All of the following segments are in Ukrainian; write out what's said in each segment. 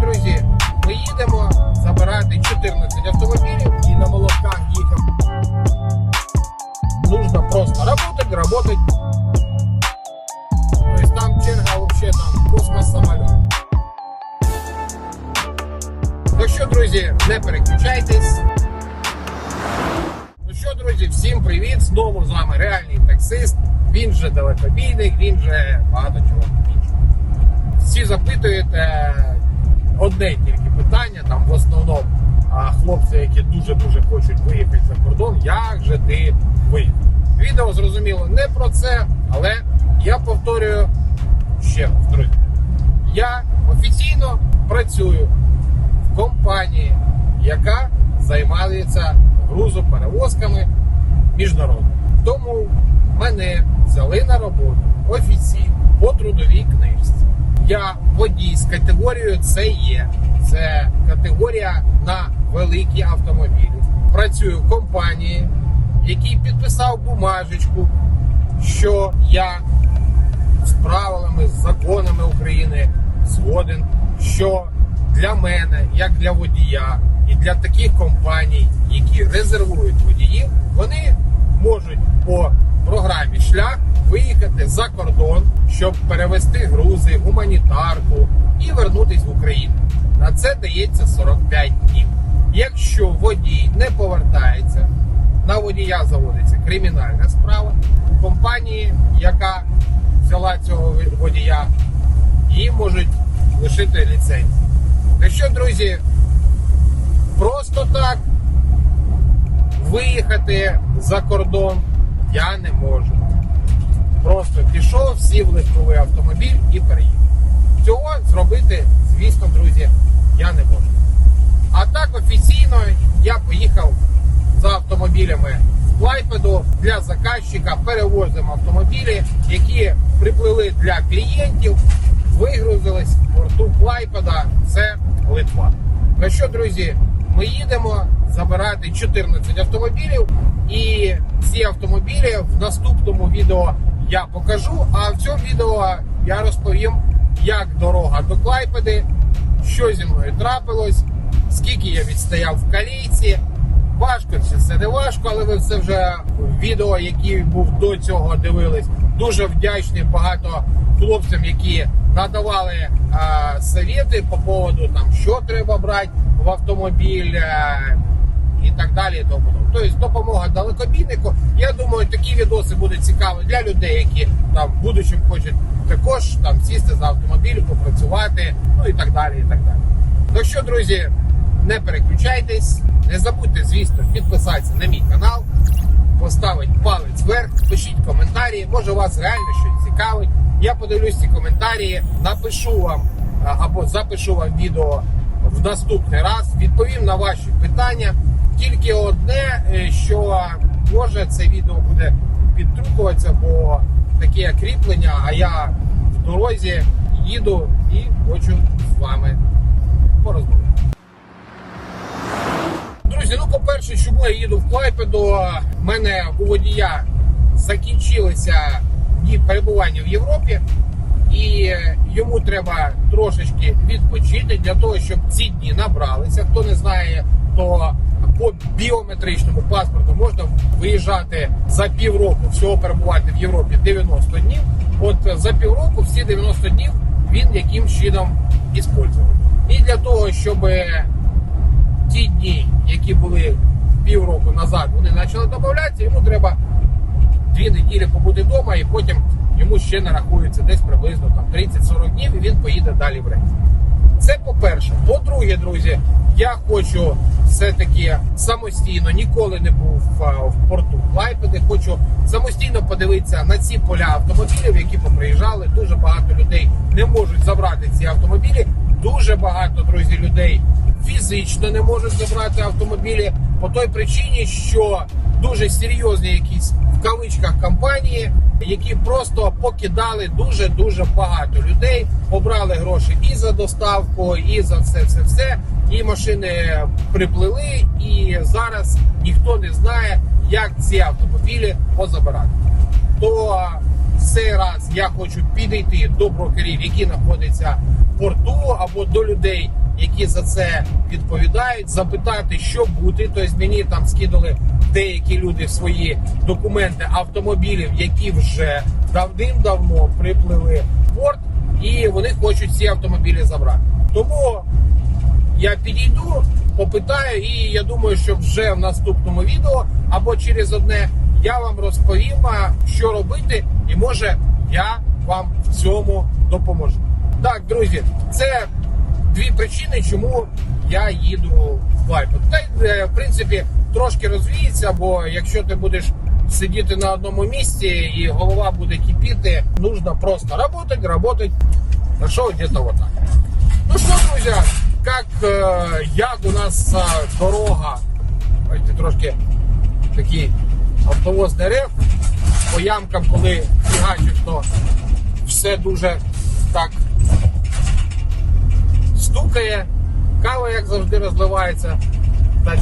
друзі, ми їдемо забирати 14 автомобілів і на молотках їхав. Нужно просто работать, работать. То есть там черга вообще там космос самолет. Ну що, друзі, не переключайтесь. Ну що, друзі, всім привіт! Знову з вами реальний таксист. Він же далекобійник, він же багато чого іншого. Всі запитують е, одне тільки питання, там в основному хлопці, які дуже-дуже хочуть виїхати за кордон, як же ти виїхав? Відео зрозуміло не про це, але я повторюю ще раз, друзі. Я офіційно працюю в компанії, яка займається грузоперевозками міжнародними. Тому мене взяли на роботу офіційно по трудовій книжці. Я водій з категорією це є. Це категорія на великі автомобілі. Працюю в компанії, який підписав бумажечку, що я з правилами, з законами України згоден, що для мене, як для водія, і для таких компаній, які резервують водіїв, вони можуть по програмі шлях виїхати за кордон, щоб перевезти грузи, гуманітарку і вернутись в Україну. На це дається 45 днів. Якщо водій не повертається, на водія заводиться кримінальна справа компанії, яка взяла цього водія, її можуть лишити ліцензію. Так що, друзі, просто так виїхати за кордон я не можу. Просто пішов, сів в легковий автомобіль і переїхав. Цього зробити, звісно, друзі, я не можу. А так офіційно я поїхав за автомобілями в Клайпеду для заказчика. Перевозимо автомобілі, які приплили для клієнтів, вигрузились в порту Клайпеда. Це Литва. Ну що, друзі, ми їдемо забирати 14 автомобілів, і ці автомобілі в наступному відео я покажу. А в цьому відео я розповім, як дорога до Клайпеди, що зі мною трапилось, скільки я відстояв в калійці. Важко це все не важко, але ви все вже в відео, які був до цього дивились. Дуже вдячний багато хлопцям, які надавали а, совєти по поводу там, що треба брати в автомобіль. е, і так далі. і тому. Тобто допомога далекобійнику. Я думаю, такі відоси будуть цікаві для людей, які там в будущому хочуть також там сісти за автомобіль, попрацювати, ну і так далі. і так далі. Так що, друзі, не переключайтесь, не забудьте, звісно, підписатися на мій канал, поставити палець вверх, пишіть коментарі. Може, вас реально щось цікавить. Я подивлюсь ці коментарі, напишу вам або запишу вам відео в наступний раз. Відповім на ваші питання. Тільки одне, е, що може це відео буде підтрукуватися, бо таке кріплення, а я в дорозі їду і хочу з вами порозмовляти. Друзі, ну по-перше, чому я їду в Клайпеду, в мене у водія закінчилися дні перебування в Європі, і йому треба трошечки відпочити для того, щоб ці дні набралися. Хто не знає, то по біометричному паспорту можна виїжджати за півроку, всього перебувати в Європі 90 днів. От за півроку всі 90 днів він яким чином іспользував. І для того, щоб ті дні, які були півроку назад, вони почали додатися, йому треба дві неділі побути вдома, і потім йому ще нарахується десь приблизно там 30-40 днів, і він поїде далі в рейс. Це по-перше. По-друге, друзі, я хочу все-таки самостійно ніколи не був в порту Клайпеди. Хочу самостійно подивитися на ці поля автомобілів, які поприїжджали. Дуже багато людей не можуть забрати ці автомобілі. Дуже багато друзі людей фізично не можуть забрати автомобілі по той причині, що дуже серйозні якісь в кавичках компанії, які просто покидали дуже дуже багато людей, обрали гроші і за доставку, і за все, все, все. І машини приплили, і зараз ніхто не знає, як ці автомобілі позабирати. То цей раз я хочу підійти до брокерів, які знаходяться в порту або до людей, які за це відповідають, запитати, що бути. Тобто мені там скидали деякі люди свої документи автомобілів, які вже давним-давно приплили в порт, і вони хочуть ці автомобілі забрати. Тому я підійду, попитаю, і я думаю, що вже в наступному відео або через одне я вам розповім, що робити, і може я вам в цьому допоможу. Так, друзі, це дві причини, чому я їду в Клайпед. Та е, в принципі трошки розвіється, бо якщо ти будеш сидіти на одному місці і голова буде кипіти, нужно просто работать, работать. Нашел где-то вот так. Ну что, друзья, как э, як у нас э, дорога, Бачите, трошки такий автовоз дерев по ямкам, коли фігачиш, то все дуже так стукає. Кава, як завжди, розливається. Так,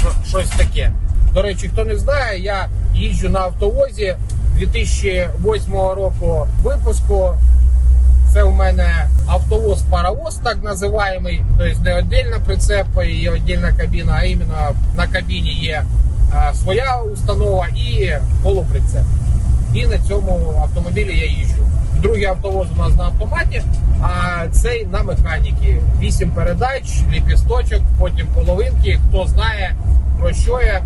що- щось таке. До речі, хто не знає, я їжджу на автовозі 2008 року випуску. Це у мене автовоз паровоз, так називаємий. Тобто не віддільна прицепа і віддільна кабіна, а іменно на кабіні є своя установа і полуприцеп. І на цьому автомобілі я їжджу. Другий автовоз у нас на автоматі, а цей на механіки. Вісім передач, ліпісточок, потім половинки. Хто знає про що я,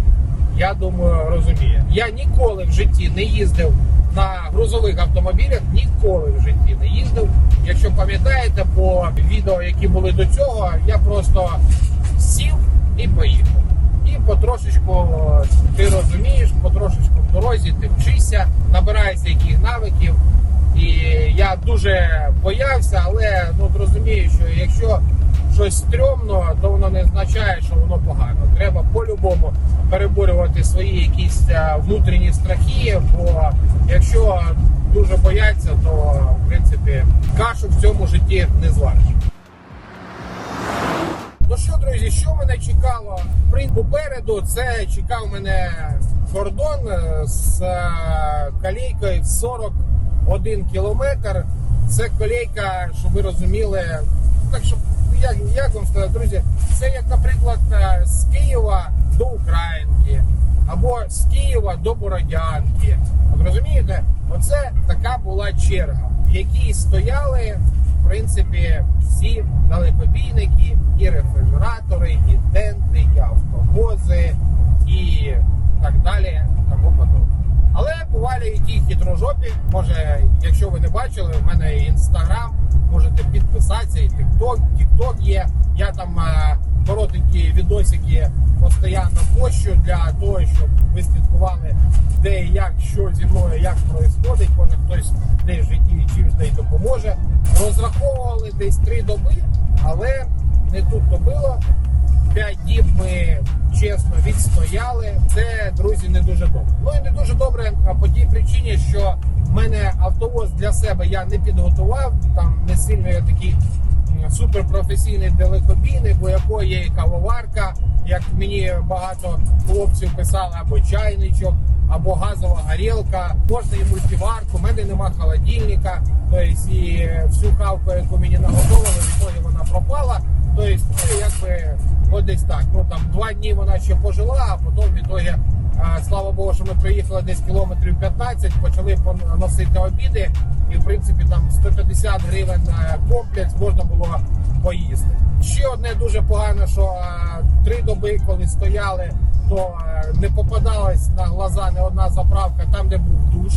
я думаю, розуміє. Я ніколи в житті не їздив на грузових автомобілях, ніколи в житті не їздив. Якщо пам'ятаєте, по відео, які були до цього, я просто сів і поїхав. І потрошечку ти розумієш, потрошечку дорозі ти вчишся, набираєшся яких навиків. І я дуже боявся, але ну розумію, що якщо щось стрьомно, то воно не означає, що воно погано. Треба по-любому переборювати свої якісь е, внутрішні страхи. Бо якщо дуже бояться, то в принципі кашу в цьому житті не звариш. Що, друзі, що мене чекало? Попереду це чекав мене кордон е, з е, колейкою в 41 кілометр. Це колейка, щоб ви розуміли. Так що, як, як вам сказати, друзі, це як, наприклад, е, з Києва до Українки, або з Києва до Бородянки. От розумієте, оце така була черга, в якій стояли принципі, всі далекобійники, і рефрижератори, і тенти, і автовози, і так далі. Тому подобне. Але бували і ті хитрожопі. Може, якщо ви не бачили, в мене інстаграм, можете підписатися, і тікток, тікток є. Я там е, коротенькі відосики постійно пощу для того, щоб ви слідкували, де і як, що зі мною, як происходить. Може хтось десь в житті чимось допоможе. Розраховували десь три доби, але не тут то. П'ять діб ми чесно відстояли. Це, друзі, не дуже добре. Ну і не дуже добре по тій причині, що в мене автовоз для себе я не підготував. Там не сильно я такий суперпрофесійний далекобійник, бо якої є і кавоварка, як мені багато хлопців писали, або чайничок, або газова горілка. Можна і мультиварку, у мене нема холодильника. Тобто і всю кавку, яку мені наготовили, відтоді вона пропала. Тобто, ну, якби от десь так. Ну там два дні вона ще пожила, а потім відтоді, а, слава Богу, що ми приїхали десь кілометрів 15, почали поносити обіди, і в принципі там 150 гривень комплекс можна було поїсти. Ще одне дуже погано, що три доби, коли стояли, то не попадалась на глаза не одна заправка там, де був душ.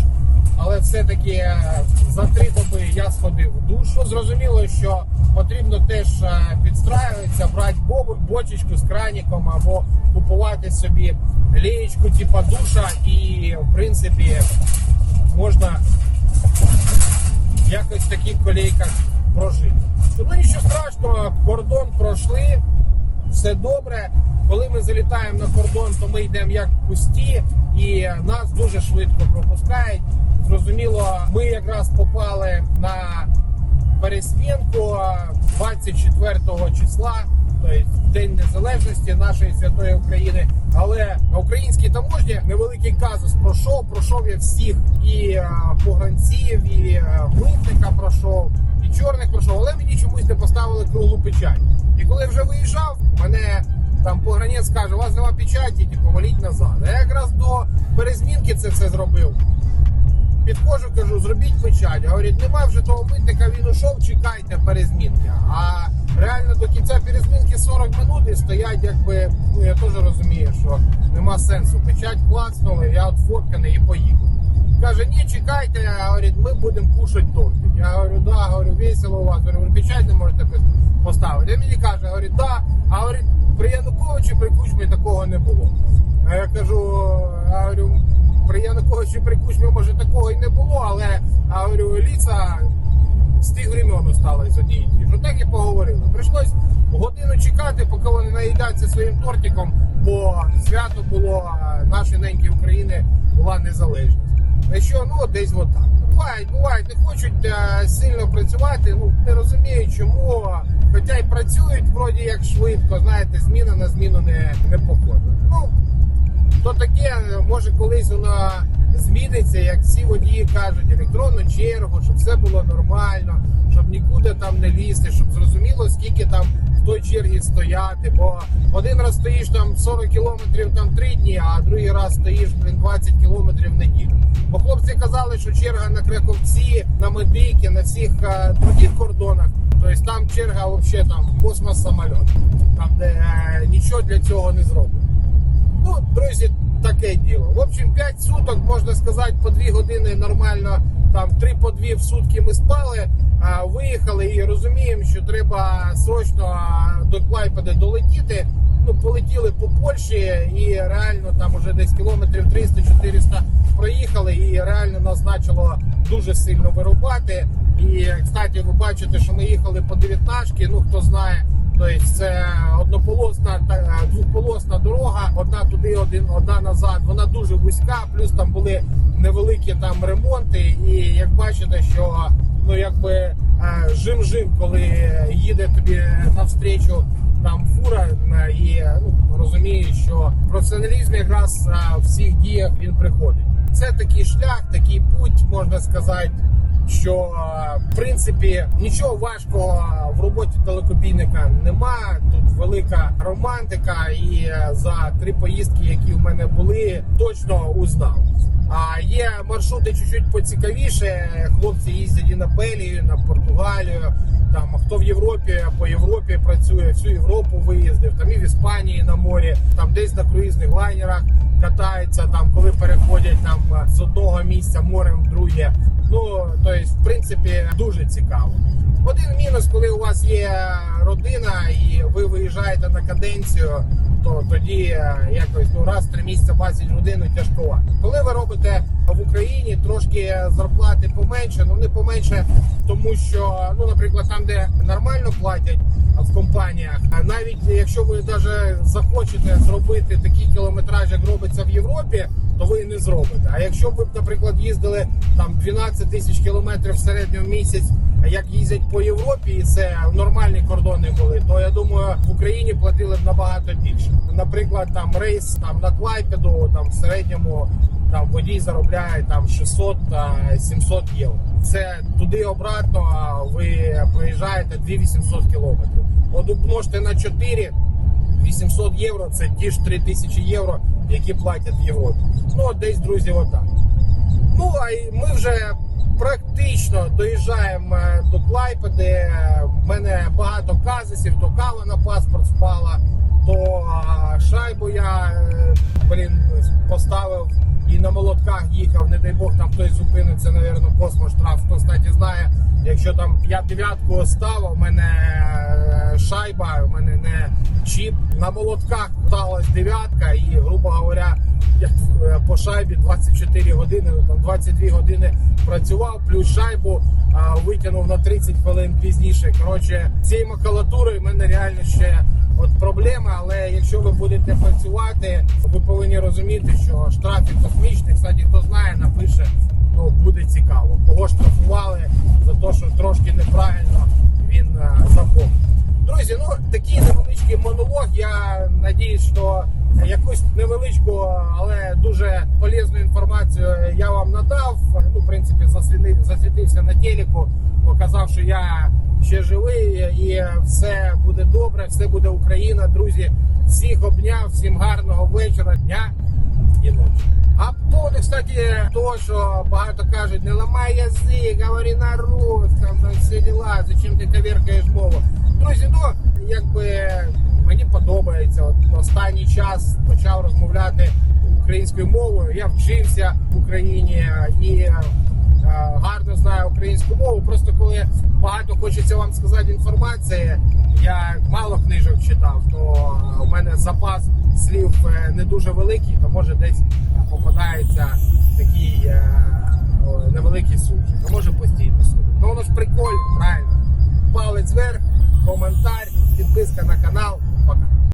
Але все-таки е, за три доби я сходив в душ. Ну, Зрозуміло, що потрібно теж е, підстраюватися, брати бочечку з краніком або купувати собі лієчку типа душа, і в принципі можна якось в таких колейках прожити. Ну нічого страшного, кордон пройшли, все добре. Коли ми залітаємо на кордон, то ми йдемо як пусті, і нас дуже швидко пропускають. Зрозуміло, ми якраз попали на пересмінку 24 числа, тобто День Незалежності нашої святої України. Але на українській таможні невеликий казус пройшов. Пройшов я всіх і погранців, і митника пройшов, і чорних пройшов. Але мені чомусь не поставили круглу печать. І коли вже виїжджав, мене там погранець каже, у вас нема печаті, типу, валіть назад. А я якраз до перезмінки це все зробив. Підходжу, кажу, зробіть печать. Говорить, нема вже того митника, він ушов, чекайте перезмінки. А реально до кінця перезмінки 40 минут і стоять, якби, ну я теж розумію, що нема сенсу. Печать клацнули, я от фотканий і поїхав. Каже, ні, чекайте, говорить, ми будемо кушати тортик. Я говорю, да, говорю, весело у вас. Говорю, печать не можете поставити. Він мені каже, говорить, да, а говорить, при Януковичі, при Кучмі такого не було. А я кажу, я говорю, при Януковичі, при Кучмі, може такого і не було, але а, говорю, ліца з тих времен осталось одні і ті. Ну так і поговорили. Прийшлось годину чекати, поки вони наїдаться своїм тортиком, бо свято було а, нашої неньки України була незалежність. А що, ну десь отак. Бувають, бувають, не хочуть е, сильно працювати, ну не розумію, чому. Хоча й працюють вроді як швидко, знаєте, зміна на зміну не, не походить. Ну, то таке, може колись воно зміниться, як всі водії кажуть, електронну чергу, щоб все було нормально, щоб нікуди там не лізти, щоб зрозуміло, скільки там в той черзі стояти. Бо один раз стоїш там 40 кілометрів там 3 дні, а другий раз стоїш блін, 20 кілометрів неділю. Бо хлопці казали, що черга на Краковці, на Медики, на всіх е, других кордонах. Тобто там черга взагалі там космос самоліт, там де е, нічого для цього не зроблено. Ну, друзі, таке діло. В общем, 5 суток, можна сказати, по 2 години нормально, там 3 по 2 в сутки ми спали, а, виїхали і розуміємо, що треба срочно до Клайпеди долетіти. Ну, полетіли по Польщі і реально там уже десь кілометрів 300-400 проїхали, і реально нас почало дуже сильно вирубати. І, кстати, ви бачите, що ми їхали по 19 ну хто знає. Тобто це однополосна та двохполосна дорога, одна туди, один, одна назад. Вона дуже вузька, плюс там були невеликі там ремонти. І як бачите, що ну якби е, жим-жим, коли їде тобі навстрічу там фура, е, і ну, розумієш, що професіоналізм якраз е, в всіх діях він приходить. Це такий шлях, такий путь, можна сказати що е, в принципі нічого важкого в роботі телекопійника нема. Тут велика романтика, і е, за три поїздки, які в мене були, точно узнав. А є маршрути чуть-чуть поцікавіше. Хлопці їздять і на Белію, на Португалію. Там хто в Європі по Європі працює, всю Європу виїздив, там і в Іспанії на морі, там десь на круїзних лайнерах катаються, там коли переходять там з одного місця морем в друге. Ну, тобто, в принципі, дуже цікаво. Один мінус, коли у вас є родина і ви виїжджаєте на каденцію, то тоді е, якось ну раз три місяці бачить родину тяжковато. Коли ви робите в Україні трошки зарплати поменше, ну не поменше, тому що, ну, наприклад, там, де нормально платять в компаніях, а навіть якщо ви навіть захочете зробити такий кілометраж, як робиться в Європі, то ви не зробите. А якщо б наприклад, їздили там 12 тисяч кілометрів в середньому місяць, як їздять по Європі, і це нормальні кордони були, то я думаю, в Україні платили б набагато більше. Наприклад, там рейс там на Клайпеду, там в середньому там водій заробляє там 600 та 700 євро. Це туди обратно. А ви проїжджаєте 2800 кілометрів. От умножте на 4, 800 євро це ті ж 3000 євро, які платять в Європі. Ну десь друзі, отак. Ну а й ми вже практично доїжджаємо е, до Клайпеди. В мене багато казусів, то кава на паспорт спала, то шайбу я е, блін, поставив і на молотках їхав. Не дай Бог там хтось зупиниться, навірно, космоштраф. Хто кстати, знає, якщо там я дев'ятку ставив, у мене е, шайба, у мене не чіп. На молотках сталася дев'ятка, і, грубо говоря, я е, по шайбі 24 години, ну там 22 години працював, плюс шайбу а, витягнув на 30 хвилин пізніше. Коротше, цією макулатурою в мене реально ще от проблема. Але якщо ви будете працювати, ви повинні розуміти, що штрафи космічні. Кстати, хто знає, напише, ну буде цікаво. Кого штрафували за те, що трошки неправильно він е, заповнив. Друзі, ну такий невеличкий монолог. Я надіюсь, що якусь невеличку, але дуже полезну інформацію я вам надав. Ну, в принципі, засвіти- засвітився на телеку, показав, що я ще живий, і все буде добре, все буде Україна. Друзі, всіх обняв, всім гарного вечора, дня і ночі. А поводу, кстати, то, що багато кажуть, не ламай язик, говори на русском, там всі діла, зачем ти коверкаєш мову. Друзі, ну якби мені подобається. От останній час почав розмовляти українською мовою. Я вчився в Україні і е, гарно знаю українську мову. Просто коли багато хочеться вам сказати інформації, я мало книжок читав, то у мене запас слів е, не дуже великий, то може десь попадається такий е, невеликий сужик, то може постійно сужик. Ну воно ж прикольно, правильно. Палець вверх, коментар, підписка на канал. Пока.